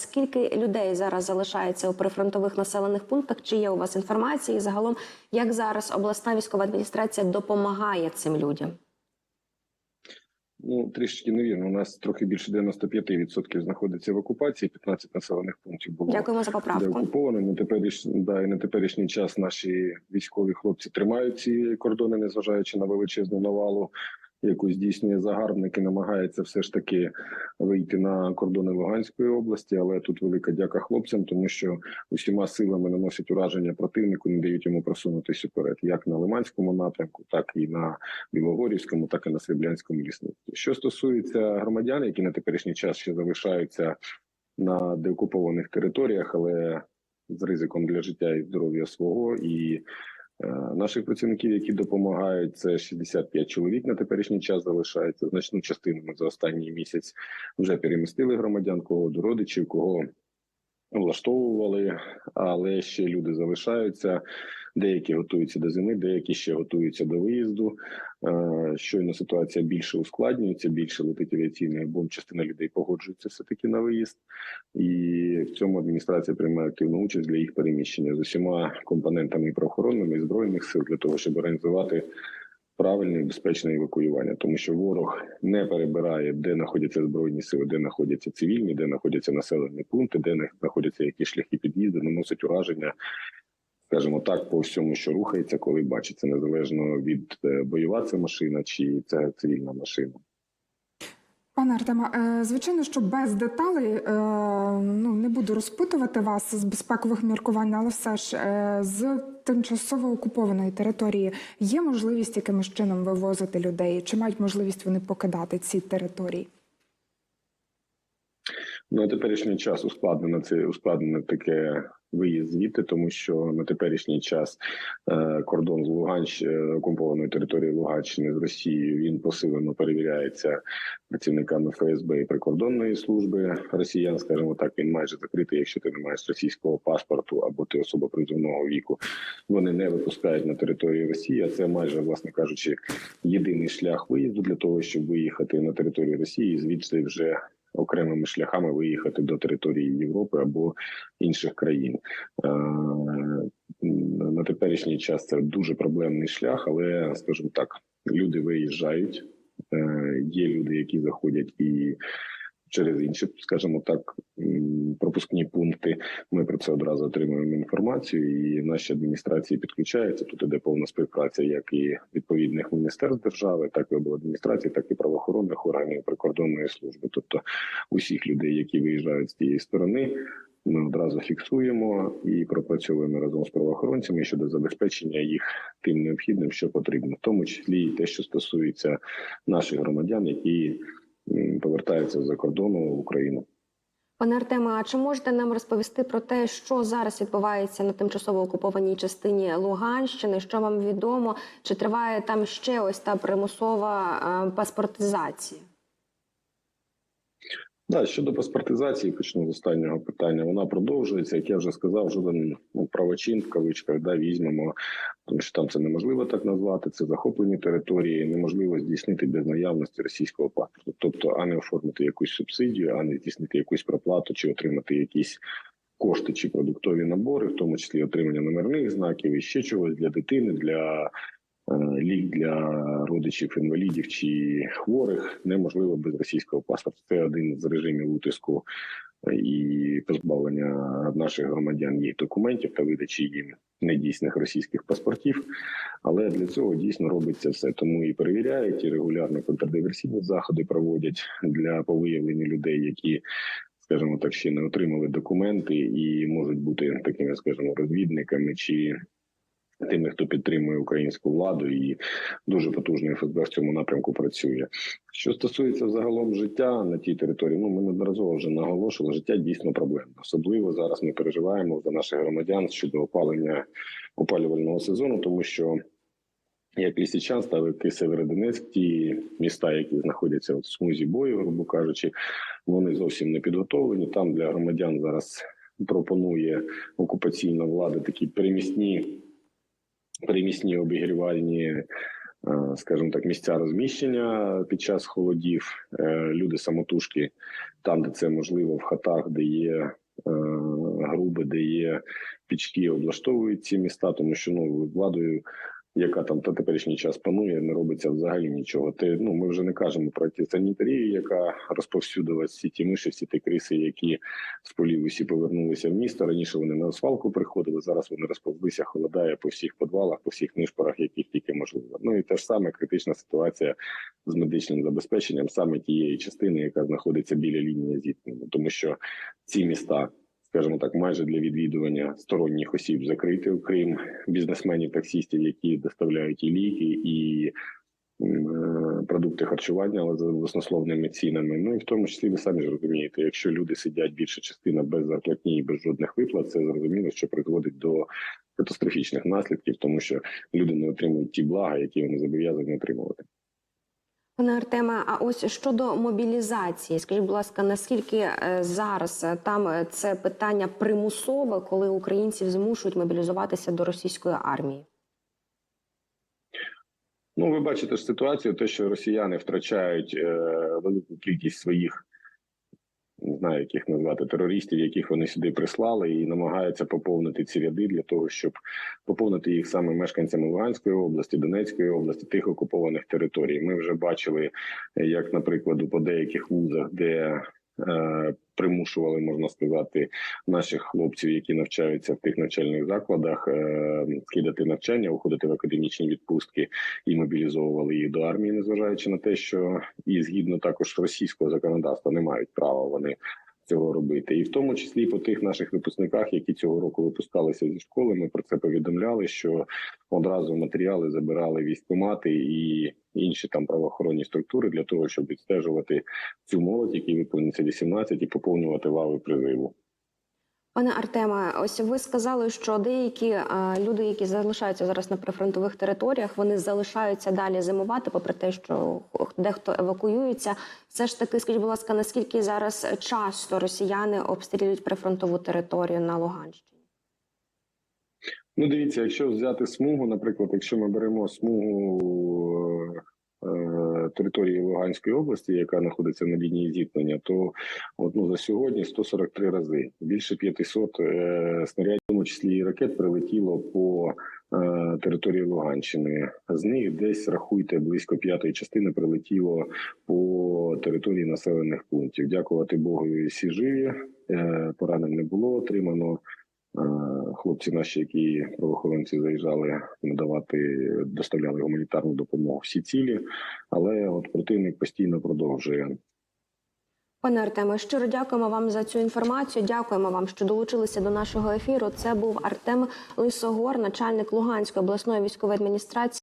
Скільки людей зараз залишається у прифронтових населених пунктах? Чи є у вас інформація? І загалом, як зараз обласна військова адміністрація допомагає цим людям? Ну, трішечки невірно. У нас трохи більше 95% знаходиться в окупації. 15 населених пунктів було Дякуємо за поправку. деокуповано. На теперішній да, і на теперішній час наші військові хлопці тримають ці кордони, незважаючи на величезну навалу, яку здійснює загарбник і намагається все ж таки вийти на кордони Луганської області. Але тут велика дяка хлопцям, тому що усіма силами наносять ураження противнику, не дають йому просунутися вперед, як на Лиманському напрямку, так і на Білогорівському, так і на Сріблянському лісництві. Що стосується громадян, які на теперішній час ще залишаються на деокупованих територіях, але з ризиком для життя і здоров'я свого і наших працівників, які допомагають, це 65 чоловік на теперішній час залишається. Значну частину ми за останній місяць вже перемістили громадян, кого до родичів, кого влаштовували, але ще люди залишаються. Деякі готуються до зими, деякі ще готуються до виїзду. Е, Щойно ситуація більше ускладнюється, більше летить авіаційний бомб. Частина людей погоджується все таки на виїзд, і в цьому адміністрація приймає активну участь для їх переміщення з усіма компонентами правоохоронними і збройних сил для того, щоб організувати правильне і безпечне евакуювання, тому що ворог не перебирає, де знаходяться збройні сили, де знаходяться цивільні, де знаходяться населені пункти, де знаходяться якісь шляхи під'їзду, наносить ураження. Скажімо так, по всьому, що рухається, коли бачиться, незалежно від е, бойова це машина чи це цивільна машина. Пане Артема, е, звичайно, що без деталей е, ну не буду розпитувати вас з безпекових міркувань, але все ж е, з тимчасово окупованої території є можливість якимось чином вивозити людей? Чи мають можливість вони покидати ці території? Ну, теперішній час ускладнено це ускладнено таке виїзд звідти, тому що на теперішній час е, кордон з Луганщ е, окупованої території Луганщини з Росією він посилено перевіряється працівниками ФСБ і прикордонної служби росіян. скажімо так, він майже закритий, якщо ти не маєш російського паспорту або ти особа призовного віку. Вони не випускають на територію Росії. А це майже, власне кажучи, єдиний шлях виїзду для того, щоб виїхати на територію Росії, і звідси вже окремими шляхами виїхати до території Європи або інших країн. Е, На теперішній час це дуже проблемний шлях, але скажімо так, люди виїжджають. Е, Є люди, які заходять і через інші, скажімо так, пропускні пункти. Ми про це одразу отримуємо інформацію, і наші адміністрації підключаються. Тут іде повна співпраця, як і відповідних міністерств держави, так і обладміністрації, так і правоохоронних органів прикордонної служби. Тобто усіх людей, які виїжджають з тієї сторони. Ми одразу фіксуємо і пропрацьовуємо разом з правоохоронцями щодо забезпечення їх тим необхідним, що потрібно, в тому числі і те, що стосується наших громадян, які повертаються з-за кордону в Україну. Пане Артеме, а чи можете нам розповісти про те, що зараз відбувається на тимчасово окупованій частині Луганщини? Що вам відомо? Чи триває там ще ось та примусова е, паспортизація? Да, щодо паспортизації, почну з останнього питання. Вона продовжується. Як я вже сказав, жоден ну, правочин в кавичках да, візьмемо, тому що там це неможливо так назвати. Це захоплені території, неможливо здійснити без наявності російського паспорту, тобто а не оформити якусь субсидію, а не здійснити якусь проплату чи отримати якісь. Кошти чи продуктові набори, в тому числі отримання номерних знаків і ще чогось для дитини, для лік для родичів інвалідів чи хворих неможливо без російського паспорта. Це один з режимів утиску е, і позбавлення наших громадян їх документів та видачі їм недійсних російських паспортів. Але для цього дійсно робиться все. Тому і перевіряють, і регулярно контрдиверсійні заходи проводять для по виявленню людей, які скажімо так, ще не отримали документи і можуть бути такими, скажімо, розвідниками чи тими, хто підтримує українську владу, і дуже потужно ФСБ в цьому напрямку працює. Що стосується загалом життя на тій території, ну ми неодноразово вже наголошували, життя дійсно проблемне. Особливо зараз ми переживаємо за наших громадян щодо опалення опалювального сезону, тому що. Як Лісичан, так і Северодонецьк, ті міста, які знаходяться в смузі бою, грубо кажучи, вони зовсім не підготовлені. Там для громадян зараз пропонує окупаційна влада такі перемісні, перемісні обігрівальні е, скажімо так, місця розміщення під час холодів. Е, Люди самотужки там, де це можливо, в хатах, де є е, груби, де є пічки, облаштовують ці міста, тому що ну владою. Яка там та теперішній час панує, не робиться взагалі нічого. Ти ну ми вже не кажемо про ті санітарію, яка розповсюдила всі ті миші, всі ті криси, які з полів усі повернулися в місто. Раніше вони на асфалку приходили. Зараз вони розповзлися, холодає по всіх підвалах, по всіх нишпорах, яких тільки можливо. Ну і те ж саме критична ситуація з медичним забезпеченням саме тієї частини, яка знаходиться біля лінії зіткнення, тому що ці міста. Скажімо так, майже для відвідування сторонніх осіб закриті, окрім бізнесменів, таксістів, які доставляють і ліки, і е, продукти харчування, але за баснословними цінами. Ну і в тому числі ви самі ж розумієте, якщо люди сидять більша частина без зарплатні і без жодних виплат, це зрозуміло, що призводить до катастрофічних наслідків, тому що люди не отримують ті блага, які вони зобов'язані отримувати. Пане Артема, а ось щодо мобілізації, скажіть, будь ласка, наскільки е, зараз е, там е, це питання примусове, коли українців змушують мобілізуватися до російської армії? Ну, ви бачите ситуацію, те, що росіяни втрачають е, велику кількість своїх, не знаю, яких назвати, терористів, яких вони сюди прислали, і намагаються поповнити ці ряди для того, щоб поповнити їх саме мешканцями Луганської області, Донецької області, тих окупованих територій. Ми вже бачили, як, наприклад, по деяких вузах, де примушували, можна сказати, наших хлопців, які навчаються в тих навчальних закладах, е, кидати навчання, уходити в академічні відпустки і мобілізовували їх до армії, незважаючи на те, що і згідно також російського законодавства не мають права вони цього робити, і в тому числі по тих наших випускниках, які цього року випускалися зі школи. Ми про це повідомляли, що одразу матеріали забирали військомати і інші там правоохоронні структури для того, щоб відстежувати цю молодь, які виповнюється 18, і поповнювати лави призиву. Пане Артеме, ось ви сказали, що деякі е, люди, які залишаються зараз на прифронтових територіях, вони залишаються далі зимувати, попри те, що дехто евакуюється. Все ж таки, скажіть, будь ласка, наскільки зараз часто росіяни обстрілюють прифронтову територію на Луганщині? Ну, дивіться, якщо взяти смугу, наприклад, якщо ми беремо смугу е, території Луганської області, яка знаходиться на лінії зіткнення, то от, ну, за сьогодні 143 рази більше 500 е, снарядів, в тому числі і ракет, прилетіло по е, території Луганщини. З них десь рахуйте близько п'ятої частини прилетіло по території населених пунктів. Дякувати Богу, всі живі. Е, поранень не було отримано. Е, Хлопці наші, які правоохоронці заїжджали надавати, доставляли гуманітарну допомогу всі цілі, але от противник постійно продовжує. Пане Артеме, щиро дякуємо вам за цю інформацію. Дякуємо вам, що долучилися до нашого ефіру. Це був Артем Лисогор, начальник Луганської обласної військової адміністрації.